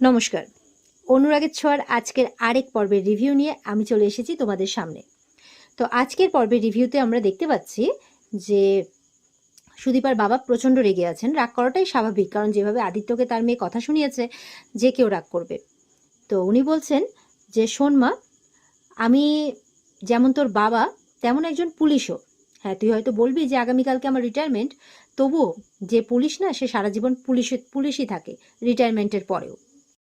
নমস্কার। অনুরাগের ছোঁয়ার আজকের আরেক পর্বের রিভিউ নিয়ে আমি চলে এসেছি তোমাদের সামনে। তো আজকের পর্বের রিভিউতে আমরা দেখতে পাচ্ছি যে সুদীপার বাবা প্রচণ্ড রেগে আছেন। রাগ করাটাই স্বাভাবিক, কারণ যেভাবে আদিত্যকে তার মেয়ে কথা শুনিয়েছে, যে কেউ রাগ করবে। তো উনি বলছেন যে, শোন মা, আমি যেমন তোর বাবা, তেমন একজন পুলিশও। হ্যাঁ তুই হয়তো বলবি যে, আগামীকালকে আমার রিটায়ারমেন্ট তবুও যে পুলিশ না, সে সারা জীবন পুলিশে, পুলিশই থাকে রিটায়ারমেন্টের পরেও।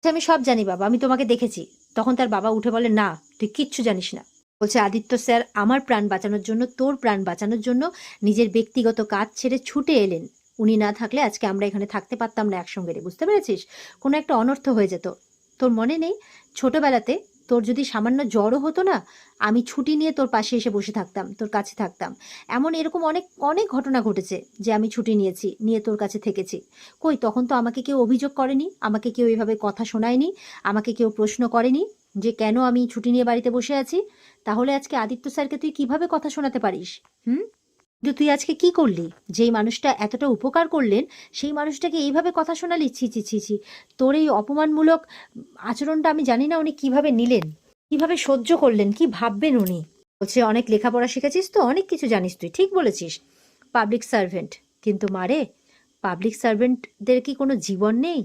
আমি সব জানি, বাবা, আমি তোমাকে দেখেছি। তখন তার বাবা উঠে বলে, না, তুই কিচ্ছু জানিস না। বলছে, আদিত্য স্যার, আমার প্রাণ বাঁচানোর জন্য, তোর প্রাণ বাঁচানোর জন্য নিজের ব্যক্তিগত কাজ ছেড়ে ছুটে এলেন। উনি না থাকলে আজকে আমরা এখানে থাকতে পারতাম না একসঙ্গে বুঝতে পেরেছিস? কোনো একটা অনর্থ হয়ে যেত। তোর মনে নেই? ছোটবেলাতে তোর যদি সামান্য জ্বরও হতো না, আমি ছুটি নিয়ে তোর পাশে এসে বসে থাকতাম, তোর কাছে থাকতাম। এমন এরকম অনেক অনেক ঘটনা ঘটেছে যে আমি ছুটি নিয়েছি, নিয়ে তোর কাছে থেকেছি। কই, তখন তো আমাকে কেউ অভিযোগ করেনি, আমাকে কেউ এভাবে কথা শোনায়নি, আমাকে কেউ প্রশ্ন করেনি যে কেন আমি ছুটি নিয়ে বাড়িতে বসে আছি। তাহলে আজকে আদিত্য স্যারকে তুই কীভাবে কথা শোনাতে পারিস, হুম? কিন্তু তুই আজকে কি করলি? যেই মানুষটা এতটা উপকার করলেন, সেই মানুষটাকে এইভাবে কথা শোনালি? ছি ছি ছি ছি। তোর এই অপমানমূলক আচরণটা আমি জানি না উনি কীভাবে নিলেন, কীভাবে সহ্য করলেন, কি ভাববেন উনি? বলছে, অনেক লেখাপড়া শিখেছিস তো, অনেক কিছু জানিস তুই, ঠিক বলেছিস। Public servant. কিন্তু মারে পাবলিক সার্ভেন্টদের কি কোনো জীবন নেই?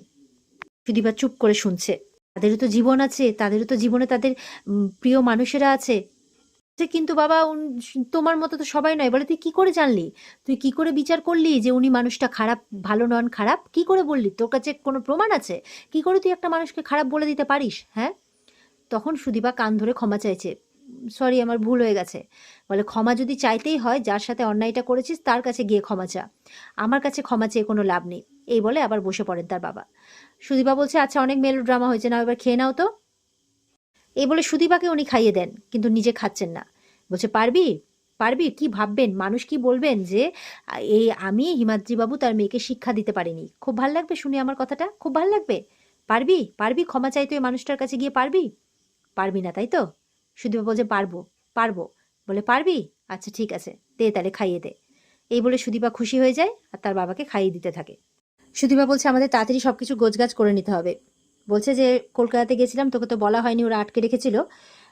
সুদীপা চুপ করে শুনছে। তাদেরও তো জীবন আছে, তাদেরও তো জীবনে তাদের প্রিয় মানুষেরা আছে। যে কিন্তু বাবা তোমার মতো তো সবাই নয়। বলে, তুই কি করে জানলি? তুই কি করে বিচার করলি যে উনি মানুষটা খারাপ, ভালো নন খারাপ? কি করে বললি? তোর কাছে কোনো প্রমাণ আছে? কি করে তুই একটা মানুষকে খারাপ বলে দিতে পারিস হ্যাঁ? তখন সুদীপা কান ধরে ক্ষমা চাইছে। সরি, আমার ভুল হয়ে গেছে। বলে, ক্ষমা যদি চাইতেই হয়, যার সাথে অন্যায়টা করেছিস, তার কাছে গিয়ে ক্ষমা চা। আমার কাছে ক্ষমা চেয়ে কোনো লাভ নেই। এই বলে আবার বসে পড়েন তার বাবা। সুদীপা বলছে আচ্ছা অনেক মেলো ড্রামা হয়েছে না এবার খেয়ে নাও তো। এই বলে সুদীপাকে উনি খাইয়ে দেন, কিন্তু নিজে খাচ্ছেন না। বলছে, পারবি? পারবি? কি ভাববেন? মানুষ কি বলবেন যে এই আমি হিমাদ্রিবাবু তার মেয়েকে শিক্ষা দিতে পারিনি। খুব ভালো লাগবে শুনে আমার কথাটা? খুব ভালো লাগবে? পারবি? পারবি? ক্ষমা চাইতে ওই মানুষটার কাছে গিয়ে পারবি? পারবি না, তাই তো? সুদীপা বলছে, পারব পারব। বলে, পারবি? আচ্ছা ঠিক আছে, দে তাহলে খাইয়ে দে। এই বলে সুদীপা খুশি হয়ে যায় আর তার বাবাকে খাইয়ে দিতে থাকে। সুদীপা বলছে, আমাদের তাড়াতাড়ি সব কিছু গোছগাছ করে নিতে হবে। বলছে যে কলকাতাতে গেছিলাম, তোকে তো বলা হয়নি, ওরা আটকে রেখেছিল।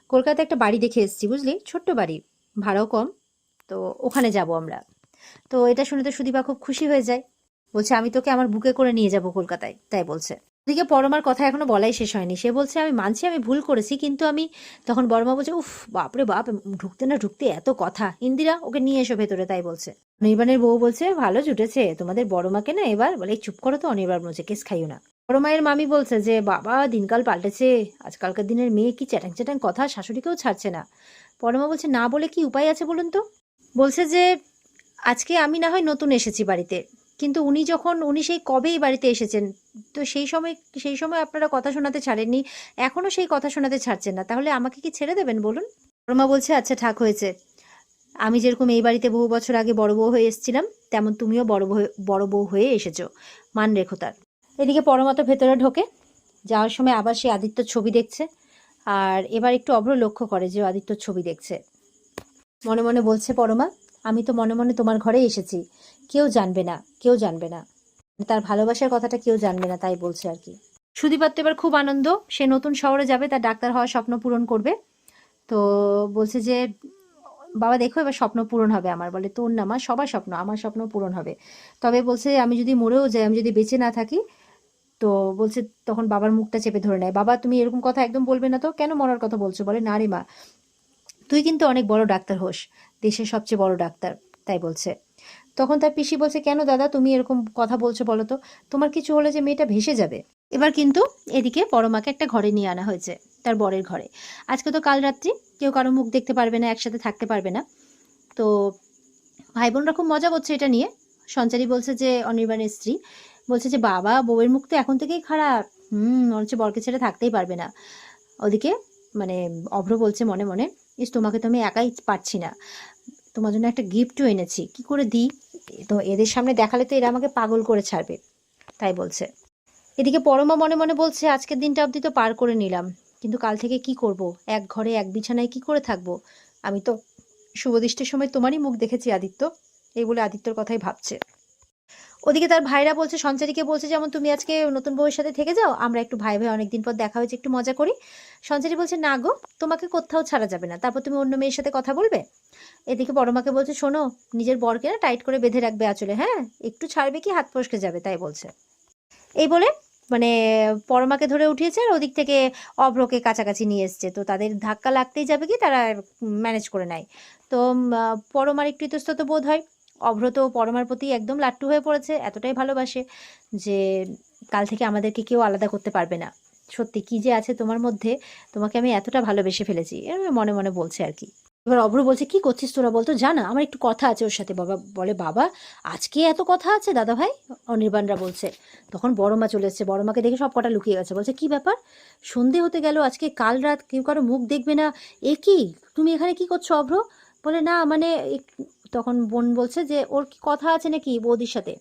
কলকাতায় একটা বাড়ি দেখে এসেছি, বুঝলি? ছোট্ট বাড়ি, ভাড়াও কম। তো ওখানে যাব আমরা। তো এটা শুনে তো সুদীপা খুব খুশি হয়ে যায়। বলছে, আমি তোকে আমার বুকে করে নিয়ে যাব কলকাতায়। তাই বলছে। ওদিকে পরমার কথা এখনও বলাই শেষ হয়নি। সে বলছে, আমি মানছি, আমি ভুল করেছি, কিন্তু আমি তখন বর্মা বলছে, উফ, বাপরে বাপ, ঢুকতে না ঢুকতে এত কথা। ইন্দিরা, ওকে নিয়ে এসো ভেতরে, তাই বলছে। অনির্বাণের বউ বলছে, ভালো জুটেছে, তোমাদের বড় মাকে না এবার, বলে, "এই চুপ করো তো, অনির্বাণ বলছে, কেস খাইও না। বড় মায়ের মামি বলছে যে, বাবা, দিনকাল পাল্টেছে। আজকালকার দিনের মেয়ে কি চ্যাটাং চ্যাটাং কথা শাশুড়িকেও ছাড়ছে না? পরমা বলছে, না বলে কি উপায় আছে বলুন তো? বলছে যে, আজকে আমি না হয় নতুন এসেছি বাড়িতে। কিন্তু উনি যখন, উনি সেই কবেই বাড়িতে এসেছেন, তো সেই সময় সেই সময় আপনারা কথা শোনাতে ছাড়েননি। এখনও সেই কথা শোনাতে ছাড়ছেন না। তাহলে আমাকে কি ছেড়ে দেবেন বলুন? পরমা বলছে আচ্ছা ঠাক হয়েছে। আমি যেরকম এই বাড়িতে বহু বছর আগে বড় বউ হয়ে এসেছিলাম, তেমন তুমিও বড় বড় বউ হয়ে এসেছ। মান রেখো তার। এদিকে পরমা তো ভেতরে ঢোকে। যাওয়ার সময় আবার সে আদিত্যর ছবি দেখছে। আর এবার একটু অভ্র লক্ষ্য করে যে আদিত্যর ছবি দেখছে। মনে মনে বলছে, পরমা, আমি তো মনে মনে তোমার ঘরে এসেছি। কেউ জানবে না, কেউ জানবে না। তার ভালোবাসার কথাটা কেউ জানবে না, তাই বলছে আর কি। সুদীপার তো এবার খুব আনন্দ। সে নতুন শহরে যাবে, তার ডাক্তার হওয়ার স্বপ্ন পূরণ করবে। তো বলছে যে, বাবা, দেখো এবার স্বপ্ন পূরণ হবে আমার। বলে, তোর না আমার সবার স্বপ্ন, আমার স্বপ্ন পূরণ হবে। তবে বলছে, আমি যদি মরেও যাই, আমি যদি বেঁচে না থাকি তো বলছে তখন বাবার মুখটা চেপে ধরে নেয়, বাবা, তুমি এরকম কথা একদম বলবে না তো? কেন মরার কথা বলছো? বলে, না রে মা, তুই কিন্তু অনেক বড় ডাক্তার হোস, দেশের সবচেয়ে বড় ডাক্তার। তাই বলছে। তখন তার পিসি বলছে, কেন দাদা, তুমি এরকম কথা বলছো বলো তো? তোমার কিছু হলে যে মেয়েটা ভেসে যাবে। এবার কিন্তু এদিকে পরমাকে একটা ঘরে নিয়ে আনা হয়েছে, তার বরের ঘরে। আজকে তো কাল রাত্রি, কেউ কারও মুখ দেখতে পারবে না, একসাথে থাকতে পারবে না। তো ভাই বোনরা খুব মজা করছে এটা নিয়ে। সঞ্চারী বলছে যে, অনির্বাণের স্ত্রী। বলছে যে, বাবা, বউয়ের মুখ তো এখন থেকেই খারাপ। হুম, মনে হচ্ছে বরকে ছেড়ে থাকতেই পারবে না। ওদিকে মানে অভ্র বলছে মনে মনে, ইস, তোমাকে তো আমি একাই পারছি না। তোমার জন্য একটা গিফটও এনেছি। কি করে দিই? তো এদের সামনে দেখালে তো এরা আমাকে পাগল করে ছাড়বে, তাই বলছে। এদিকে পরমা মনে মনে বলছে, আজকের দিনটা অবধি তো পার করে নিলাম। কিন্তু কাল থেকে কি করব? এক ঘরে এক বিছানায় কি করে থাকব? আমি তো শুভদৃষ্টির সময় তোমারই মুখ দেখেছি, আদিত্য। এই বলে আদিত্যর কথাই ভাবছে। ওদিকে তার ভাইরা বলছে, সঞ্চারীকে বলছে, যেমন তুমি আজকে নতুন বউয়ের সাথে থেকে যাও, আমরা একটু ভাই ভাই অনেকদিন পর দেখা হয়েছে, একটু মজা করি। সঞ্চারী বলছে, না গো, তোমাকে কোথাও ছাড়া যাবে না। তারপর তুমি অন্য মেয়ের সাথে কথা বলবে? এদিকে বড় মাকে বলছে, শোনো, নিজের বরকে না টাইট করে বেঁধে রাখবে আঁচলে হ্যাঁ? একটু ছাড়বে কি, হাত ফসকে যাবে, তাই বলছে। এই বলে মানে পরমাকে ধরে উঠিয়েছে আর ওদিক থেকে অভ্রকে কাছাকাছি নিয়ে এসছে। তো তাদের ধাক্কা লাগতেই যাবে কি, তারা ম্যানেজ করে নেয়। তো পরমার একটু ইতস্তত বোধ হয়। অভ্র তো পরমার প্রতি একদম লাট্টু হয়ে পড়েছে, এতটাই ভালোবাসে যে কাল থেকে আমাদেরকে কেউ আলাদা করতে পারবে না। সত্যি কি যে আছে তোমার মধ্যে, তোমাকে আমি এতটা ভালোবেসে ফেলেছি এরকম মনে মনে বলছে আর কি। এবার অভ্র বলছে, কি করছিস তোরা বলতো জানা, আমার একটু কথা আছে ওর সাথে। বাবা বলে, বাবা, আজকে এত কথা আছে দাদা ভাই অনির্বাণরা বলছে। তখন বড় মা চলে এসছে বড় মাকে দেখে সব কটা লুকিয়ে গেছে। বলছে, কি ব্যাপার? সন্ধে হতে গেল, আজকে কাল রাত কেউ কারও মুখ দেখবে না। এ কি? তুমি এখানে কি করছ অভ্র? বলে, না মানে তখন বোন বলছে যে, ওর কি কথা আছে নাকি বৌদির সাথে?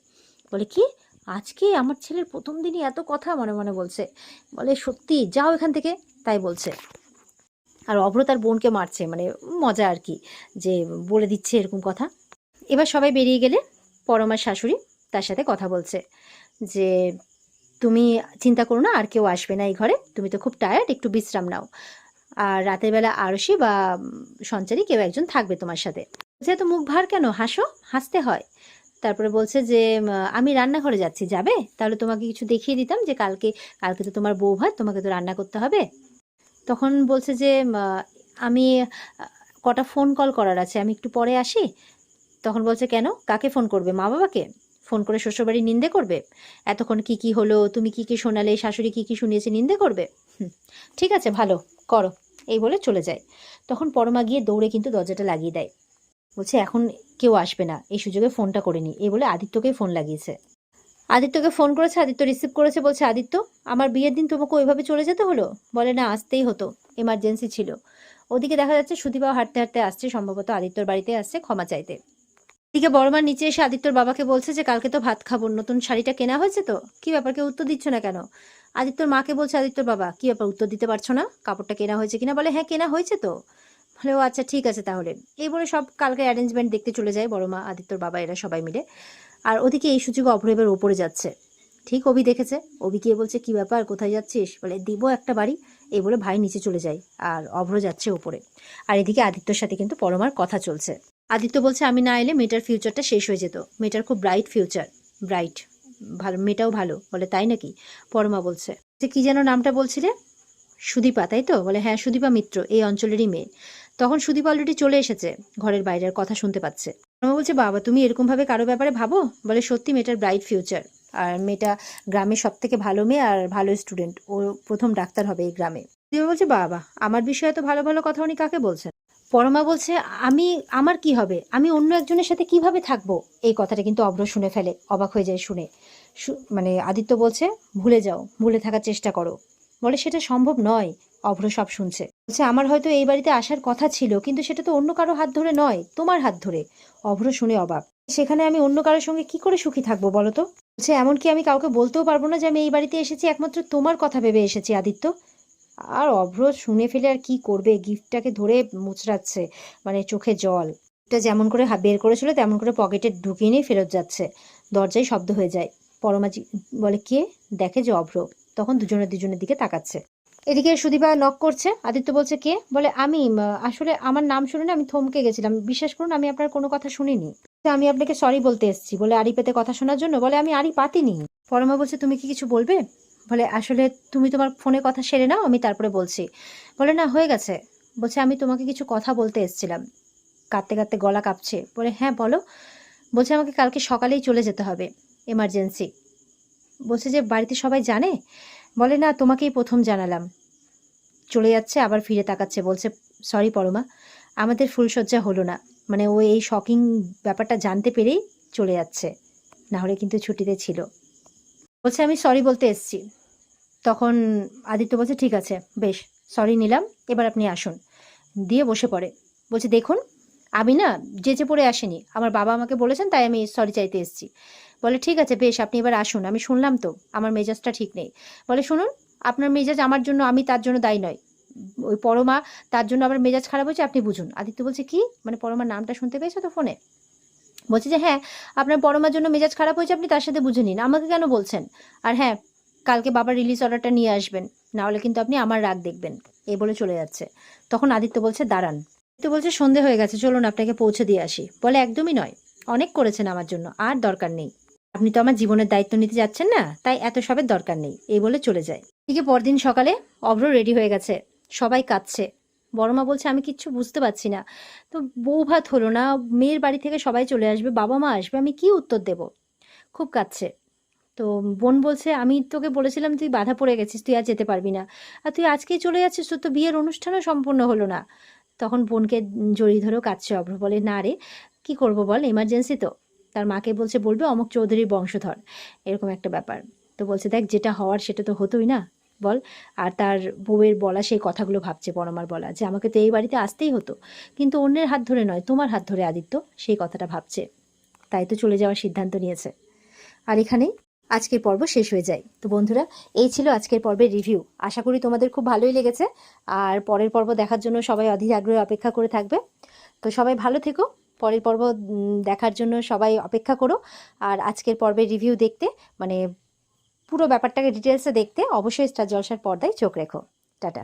বলে, কি? আজকে আমার ছেলের প্রথম দিনই এত কথা? মনে মনে বলছে। বলে, সত্যি, যাও এখান থেকে। তাই বলছে। আর অভ্র তার বোনকে মারছে মানে মজা আর কি, যে বলে দিচ্ছে এরকম কথা। এবার সবাই বেরিয়ে গেলে পরমার শাশুড়ি তার সাথে কথা বলছে যে, তুমি চিন্তা করো না, আর কেউ আসবে না এই ঘরে। তুমি তো খুব টায়ার্ড একটু বিশ্রাম নাও। আর রাতের বেলা আরশি বা সঞ্চারী কেউ একজন থাকবে তোমার সাথে। যেহেতু মুখ ভার কেন? হাসো, হাসতে হয়। তারপরে বলছে যে আমি রান্নাঘরে যাচ্ছি, যাবে? তাহলে তোমাকে কিছু দেখিয়ে দিতাম যে কালকে কালকে তো তোমার বউ ভাত, তোমাকে তো রান্না করতে হবে। তখন বলছে যে আমি, কটা ফোন কল করার আছে, আমি একটু পরে আসি। তখন বলছে, কেন? কাকে ফোন করবে? মা বাবাকে? ফোন করে শ্বশুরবাড়ি নিন্দে করবে? এতক্ষণ কি কি হলো? তুমি কি কি শোনালে? শাশুড়ি কি কি শুনিয়েছে? নিন্দে করবে? ঠিক আছে, ভালো, করো। এই বলে চলে যায়। তখন পরমা গিয়ে দৌড়ে কিন্তু দরজাটা লাগিয়ে দেয়। বলছে, এখন কেউ আসবে না। এই সুযোগে ফোনটা করে নি। এই বলে আদিত্যকেই ফোন লাগিয়েছে। আদিত্যকে ফোন করেছে, আদিত্য রিসিভ করেছে, বলছে, আদিত্য, আমার বিয়ের দিন তোমাকে ওইভাবে চলে যেতে হলো? বলে, না, আসতেই হতো। এমার্জেন্সি ছিল। ওদিকে দেখা যাচ্ছে সুদীপাও হাঁটতে হাঁটতে আসছে, সম্ভবত আদিত্যর বাড়িতে আসছে ক্ষমা চাইতে। এদিকে বড়মার নিচে এসে আদিত্যর বাবাকে বলছে যে, কালকে তো ভাত খাব, নতুন শাড়িটা কেনা হয়েছে তো? কি ব্যাপার, কেউ উত্তর দিচ্ছ না কেন? আদিত্যর মাকে বলছে, আদিত্যর বাবা, কি ব্যাপার, উত্তর দিতে পারছ না? কাপড়টা কেনা হয়েছে কিনা? বলে হ্যাঁ কেনা হয়েছে তো। বলে ও আচ্ছা ঠিক আছে তাহলে। এই বলে সব কালকে অ্যারেঞ্জমেন্ট দেখতে চলে যায় বড় মা আদিত্যর বাবা, এরা সবাই মিলে। আর ওদিকে এই সুযোগ অভ্র এবার ওপরে যাচ্ছে। ঠিক অভি দেখেছে? অভি গিয়ে বলছে, কি ব্যাপার, কোথায় যাচ্ছিস? বলে, দিব একটা বাড়ি। এই বলে ভাই নিচে চলে যায় আর অভ্র যাচ্ছে ওপরে। আর এদিকে আদিত্যর সাথে কিন্তু পরমার কথা চলছে। আদিত্য বলছে, আমি না এলে মেয়েটার ফিউচারটা শেষ হয়ে যেত। মেয়েটার খুব ব্রাইট ফিউচার ব্রাইট ভালো, মেয়েটাও ভালো। বলে, তাই নাকি? পরমা বলছে, যে কি যেন নামটা বলছিলে? সুদীপা, তাই তো? বলে হ্যাঁ সুদীপা মিত্র, এই অঞ্চলেরই মেয়ে। তখন সুদীপা অলরেডি চলে এসেছে, ঘরের বাইরের কথা শুনতে পাচ্ছে। পরমা বলছে, বাবা, তুমি এরকম ভাবে কারও ব্যাপারে ভাবো? বলে, সত্যি মেয়েটার ব্রাইট ফিউচার আর মেয়েটা গ্রামের সব থেকে ভালো মেয়ে আর ভালো স্টুডেন্ট ও প্রথম ডাক্তার হবে এই গ্রামে। সুদীপা বলছে, বাবা, আমার বিষয়ে তো ভালো ভালো কথা উনি কাকে বলছেন? পরমা বলছে, আমি, আমার কি হবে? আমি অন্য একজনের সাথে কীভাবে থাকব? এই কথাটা কিন্তু অভ্র শুনে ফেলে, অবাক হয়ে যায় শুনে। মানে আদিত্য বলছে, ভুলে যাও, ভুলে থাকার চেষ্টা করো। বলে সেটা সম্ভব নয়, অভ্র সব শুনছে। বলছে, আমার হয়তো এই বাড়িতে আসার কথা ছিল, কিন্তু সেটা তো অন্য কারও হাত ধরে নয়, তোমার হাত ধরে। অভ্র শুনে অবাক। সেখানে আমি অন্য কারোর সঙ্গে কি করে সুখী থাকব বলো তো? বলছে, এমনকি আমি কাউকে বলতেও পারব না যে আমি এই বাড়িতে এসেছি, একমাত্র তোমার কথা ভেবে এসেছি, আদিত্য। আর অভ্র শুনে ফেলে আর কি করবে, গিফটটাকে ধরে মুচড়াচ্ছে মানে চোখে জল। এটা যেমন করে বের করেছিল, তেমন করে পকেটে ঢুকিয়ে নিয়ে ফেরত যাচ্ছে। দরজায় শব্দ হয়ে যায়। পরমাজি বলে, কে? দেখে যে অভ্র। তখন দুজনের দুজনের দিকে তাকাচ্ছে। এদিকে সুদীপা নক করছে। আদিত্য বলছে, কে? বলে, আমি আসলে আমার নাম শুনে না আমি থমকে গেছিলাম। বিশ্বাস করুন, আমি আপনার কোনো কথা শুনিনি। আমি আপনাকে সরি বলতে এসেছি। বলে আড়ি পেতে কথা শোনার জন্য বলে, আমি আড়ি পাতিনি। পরমা বলছে, তুমি কি কিছু বলবে? বলে, আসলে তুমি তোমার ফোনে কথা সেরে নাও, আমি তারপরে বলছি। বলে, না, হয়ে গেছে। বলছে, আমি তোমাকে কিছু কথা বলতে এসেছিলাম। কাঁদতে কাঁদতে গলা কাঁপছে। বলে হ্যাঁ বলো। বলছে, আমাকে কালকে সকালেই চলে যেতে হবে। এমার্জেন্সি। বলছে যে, বাড়িতে সবাই জানে? বলে, না, তোমাকেই প্রথম জানালাম। চলে যাচ্ছে, আবার ফিরে তাকাচ্ছে, বলছে, সরি পরমা, আমাদের ফুলসজ্জা হলো না। মানে ও এই শকিং ব্যাপারটা জানতে পেরেই চলে যাচ্ছে, না হলে কিন্তু ছুটিতে ছিল। বলছে, আমি সরি বলতে এসছি। তখন আদিত্য বলছে, ঠিক আছে, বেশ সরি নিলাম, এবার আপনি আসুন। দিয়ে বসে পড়ে। বলছে, দেখুন, আমি না যেচে পড়ে আসেনি, আমার বাবা আমাকে বলেছেন, তাই আমি সরি চাইতে এসেছি। বলে, ঠিক আছে, বেশ, আপনি এবার আসুন, আমি শুনলাম তো, আমার মেজাজটা ঠিক নেই। বলে, শুনুন, আপনার মেজাজ আমার জন্য, আমি তার জন্য দায়ী নয়। ওই পরমা, তার জন্য আবার মেজাজ খারাপ হয়েছে, আপনি বুঝুন। আদিত্য বলছে, কি? মানে পরমার নামটা শুনতে পেয়েছ তো ফোনে? বলছে যে হ্যাঁ আপনার পরমার জন্য মেজাজ খারাপ হয়েছে, আপনি তার সাথে বুঝে নিন। আমাকে কেন বলছেন? আর হ্যাঁ কালকে বাবার রিলিজ অর্ডারটা নিয়ে আসবেন, না হলে কিন্তু আপনি আমার রাগ দেখবেন এই বলে চলে যাচ্ছে। তখন আদিত্য বলছে, দাঁড়ান। আদিত্য বলছে, সন্ধে হয়ে গেছে, চলুন, আপনাকে পৌঁছে দিয়ে আসি। বলে, একদমই নয়, অনেক করেছেন আমার জন্য, আর দরকার নেই। আপনি তো আমার জীবনের দায়িত্ব নিতে যাচ্ছেন না, তাই এত সবের দরকার নেই, এই বলে চলে যায়। এদিকে পরদিন সকালে অভ্র রেডি হয়ে গেছে, সবাই কাঁদছে। বড়মা বলছে, আমি কিচ্ছু বুঝতে পারছি না। তো বউ ভাত হলো না, মেয়ের বাড়ি থেকে সবাই চলে আসবে, বাবা মা আসবে, আমি কি উত্তর দেব? খুব কাঁদছে। তো বোন বলছে, আমি তোকে বলেছিলাম তুই বাধা পড়ে গেছিস, তুই আর যেতে পারবি না। আর তুই আজকেই চলে যাচ্ছিস, তোর তো বিয়ের অনুষ্ঠানও সম্পূর্ণ হলো না। তখন বোনকে জড়িয়ে ধরেও কাঁদছে অভ্র, বলে, না রে, কি করব বল এমার্জেন্সি তো। তার মাকে বলছে, বলবে অমুক চৌধুরীর বংশধর। এরকম একটা ব্যাপার। তো বলছে, দেখ, যেটা হওয়ার সেটা তো হতোই না, বল। আর তার বউয়ের বলা সেই কথাগুলো ভাবছে পরমার বলা, যে আমাকে তো এই বাড়িতে আসতেই হতো। কিন্তু অন্যের হাত ধরে নয়, তোমার হাত ধরে আদিত্য, সেই কথাটা ভাবছে। তাই তো চলে যাওয়ার সিদ্ধান্ত নিয়েছে। আর এখানেই আজকের পর্ব শেষ হয়ে যায়। তো বন্ধুরা, এই ছিল আজকের পর্বের রিভিউ। আশা করি তোমাদের খুব ভালোই লেগেছে। আর পরের পর্ব দেখার জন্য সবাই অধীর আগ্রহে অপেক্ষা করে থাকবে। তো সবাই ভালো থেকো। পরের পর্ব দেখার জন্য সবাই অপেক্ষা করো। আর আজকের পর্বের রিভিউ দেখতে মানে পুরো ব্যাপারটাকে ডিটেলসে দেখতে অবশ্যই স্টার জলসার পর্দায় চোখ রেখো। টাটা।